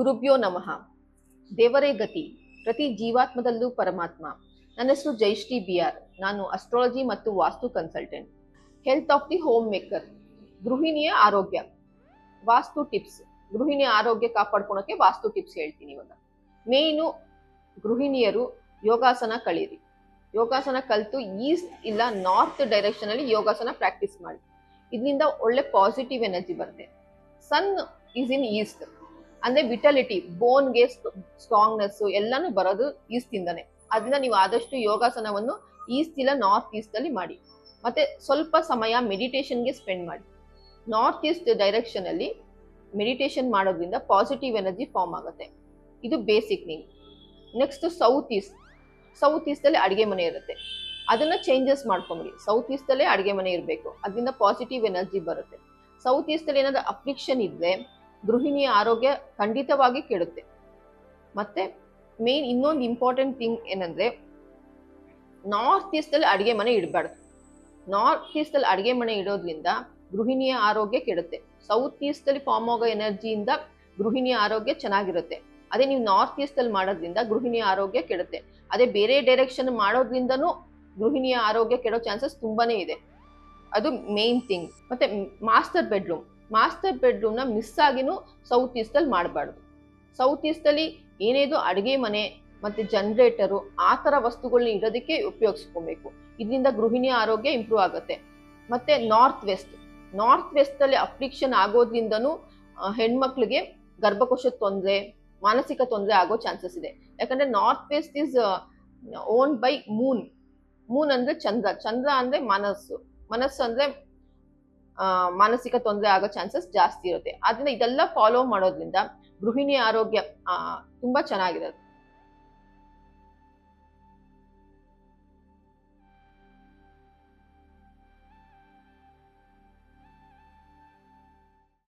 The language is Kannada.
ಗುರುಭ್ಯೋ ನಮಃ. ದೇವರೇ ಗತಿ, ಪ್ರತಿ ಜೀವಾತ್ಮದಲ್ಲೂ ಪರಮಾತ್ಮ. ನನ್ನ ಹೆಸರು ಜಯಶ್ರೀ ಬಿ ಆರ್ ನಾನು ಅಸ್ಟ್ರಾಲಜಿ ಮತ್ತು vastu consultant health of the home maker ಗೃಹಿಣಿಯ ಆರೋಗ್ಯ. ವಾಸ್ತು ಟಿಪ್ಸ್ ಗೃಹಿಣಿಯ ಆರೋಗ್ಯ ಕಾಪಾಡ್ಕೊಳಕ್ಕೆ ವಾಸ್ತು ಟಿಪ್ಸ್ ಹೇಳ್ತೀನಿ ಇವಾಗ. ಮೇಯ್ನು ಗೃಹಿಣಿಯರು ಯೋಗಾಸನ ಕಳೀರಿ. ಯೋಗಾಸನ ಕಲಿತು ಈಸ್ಟ್ ಇಲ್ಲ ನಾರ್ತ್ ಡೈರೆಕ್ಷನ್ ಅಲ್ಲಿ ಯೋಗಾಸನ ಪ್ರಾಕ್ಟೀಸ್ ಮಾಡಿ. ಇದರಿಂದ ಒಳ್ಳೆ ಪಾಸಿಟಿವ್ ಎನರ್ಜಿ ಬರುತ್ತೆ. ಸನ್ ಈಸ್ ಇನ್ ಈಸ್ಟ್ ಅಂದ್ರೆ ವಿಟಲಿಟಿ ಬೋನ್ಗೆ ಸ್ಟ್ರಾಂಗ್ನೆಸ್ ಎಲ್ಲಾನು ಬರೋದು ಈಸ್ಟ್ ಅದನ್ನ ನೀವು ಆದಷ್ಟು ಯೋಗಾಸನವನ್ನು ಈಸ್ಟ್ ಇಲ್ಲ ನಾರ್ತ್ ಈಸ್ಟ್ ಅಲ್ಲಿ ಮಾಡಿ. ಮತ್ತೆ ಸ್ವಲ್ಪ ಸಮಯ ಮೆಡಿಟೇಷನ್ಗೆ ಸ್ಪೆಂಡ್ ಮಾಡಿ. ನಾರ್ತ್ ಈಸ್ಟ್ ಡೈರೆಕ್ಷನ್ ಅಲ್ಲಿ ಮೆಡಿಟೇಷನ್ ಮಾಡೋದ್ರಿಂದ ಪಾಸಿಟಿವ್ ಎನರ್ಜಿ ಫಾರ್ಮ್ ಆಗುತ್ತೆ. ಇದು ಬೇಸಿಕ್ ನಿಂಗ್ next south east south east ಅಲ್ಲಿ ಅಡಿಗೆ ಮನೆ ಇರುತ್ತೆ. ಅದನ್ನ ಚೇಂಜಸ್ ಮಾಡ್ಕೊಂಬಿಡಿ. ಸೌತ್ ಈಸ್ಟ್ ಅಲ್ಲೇ ಅಡಿಗೆ ಮನೆ ಇರಬೇಕು. ಅದರಿಂದ ಪಾಸಿಟಿವ್ ಎನರ್ಜಿ ಬರುತ್ತೆ. ಸೌತ್ ಈಸ್ಟ್ ಅಲ್ಲಿ ಏನಾದ್ರು ಅಫ್ಲಿಕ್ಷನ್ ಇದ್ರೆ ಗೃಹಿಣಿಯ ಆರೋಗ್ಯ ಖಂಡಿತವಾಗಿ ಕೆಡುತ್ತೆ. ಮತ್ತೆ ಮೇನ್ ಇನ್ನೊಂದು ಇಂಪಾರ್ಟೆಂಟ್ ಥಿಂಗ್ ಏನಂದ್ರೆ ನಾರ್ತ್ ಈಸ್ಟ್ ಅಲ್ಲಿ ಅಡಿಗೆ ಮನೆ ಇಡಬಾರ್ದು. ನಾರ್ತ್ ಈಸ್ಟ್ ಅಲ್ಲಿ ಅಡಿಗೆ ಮನೆ ಇಡೋದ್ರಿಂದ ಗೃಹಿಣಿಯ ಆರೋಗ್ಯ ಕೆಡುತ್ತೆ. ಸೌತ್ ಈಸ್ಟ್ ಅಲ್ಲಿ ಫಾರ್ಮ್ ಆಗೋ ಎನರ್ಜಿಯಿಂದ ಗೃಹಿಣಿಯ ಆರೋಗ್ಯ ಚೆನ್ನಾಗಿರುತ್ತೆ. ಅದೇ ನೀವು ನಾರ್ತ್ ಈಸ್ಟ್ ಅಲ್ಲಿ ಮಾಡೋದ್ರಿಂದ ಗೃಹಿಣಿಯ ಆರೋಗ್ಯ ಕೆಡುತ್ತೆ. ಅದೇ ಬೇರೆ ಡೈರೆಕ್ಷನ್ ಮಾಡೋದ್ರಿಂದನೂ ಗೃಹಿಣಿಯ ಆರೋಗ್ಯ ಕೆಡೋ ಚಾನ್ಸಸ್ ತುಂಬಾನೇ ಇದೆ. ಅದು ಮೇನ್ ಥಿಂಗ್ ಮತ್ತೆ ಮಾಸ್ಟರ್ ಬೆಡ್ರೂಮ್ ಮಾಸ್ಟರ್ ಬೆಡ್ರೂಮ್ನ ಮಿಸ್ ಆಗಿನೂ ಸೌತ್ ಈಸ್ಟ್ ಅಲ್ಲಿ ಮಾಡಬಾರ್ದು. ಸೌತ್ ಈಸ್ಟ್ ಅಲ್ಲಿ ಏನೇದು ಅಡಿಗೆ ಮನೆ ಮತ್ತೆ ಜನ್ರೇಟರು ಆ ಥರ ವಸ್ತುಗಳನ್ನ ಇಡೋದಕ್ಕೆ ಉಪಯೋಗಿಸ್ಕೊಬೇಕು. ಇದರಿಂದ ಗೃಹಿಣಿಯ ಆರೋಗ್ಯ ಇಂಪ್ರೂವ್ ಆಗುತ್ತೆ. ಮತ್ತೆ ನಾರ್ತ್ ವೆಸ್ಟ್ ನಾರ್ತ್ ವೆಸ್ಟಲ್ಲಿ ಅಫ್ಲಿಕ್ಷನ್ ಆಗೋದ್ರಿಂದನೂ ಹೆಣ್ಮಕ್ಳಿಗೆ ಗರ್ಭಕೋಶದ ತೊಂದರೆ, ಮಾನಸಿಕ ತೊಂದರೆ ಆಗೋ ಚಾನ್ಸಸ್ ಇದೆ. ಯಾಕಂದ್ರೆ north west is own by moon moon ಅಂದ್ರೆ ಚಂದ್ರ ಚಂದ್ರ ಅಂದ್ರೆ ಮನಸ್ಸು ಮನಸ್ಸು ಅಂದ್ರೆ ಮಾನಸಿಕ ತೊಂದರೆ ಆಗೋ ಚಾನ್ಸಸ್ ಜಾಸ್ತಿ ಇರುತ್ತೆ. ಆದ್ರಿಂದ ಇದೆಲ್ಲ ಫಾಲೋ ಮಾಡೋದ್ರಿಂದ ಗೃಹಿಣಿ ಆರೋಗ್ಯ ತುಂಬಾ ಚೆನ್ನಾಗಿರುತ್ತೆ.